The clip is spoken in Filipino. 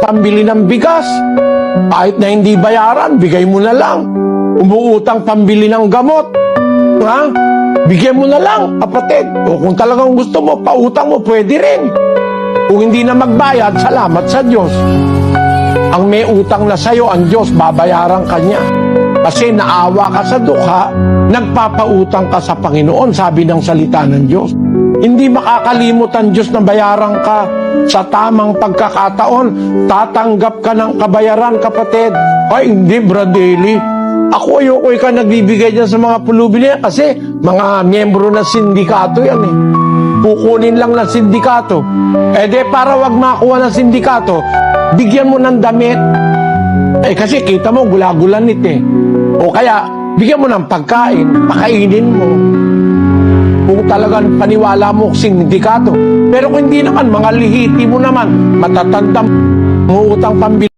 pambili ng bigas. Kahit na hindi bayaran, bigay mo na lang. Umuutang pambili ng gamot. Ha? Bigyan mo na lang, kapatid. O kung talagang gusto mo, pautang mo, pwede rin. Kung hindi na magbayad, salamat sa Diyos. Ang may utang na sa'yo, ang Diyos, babayaran ka niya. Kasi naawa ka sa dukha, nagpapautang ka sa Panginoon, sabi ng salita ng Diyos. Hindi makakalimot ang Diyos na bayaran ka sa tamang pagkakataon. Tatanggap ka ng kabayaran, kapatid. Ay, hindi, Bradley. Ako ayoko ka nagbibigay dyan sa mga pulubi niya kasi mga miyembro ng sindikato yan eh. Kukunin lang ng sindikato. Eh de para wag makuha ng sindikato, bigyan mo ng damit. Eh kasi kita mo gulagulan nito eh. O kaya bigyan mo ng pagkain, pakainin mo. Kung talagang paniwala mo sindikato. Pero kung hindi naman, mga lihiti mo naman, matatanda mo utang pambili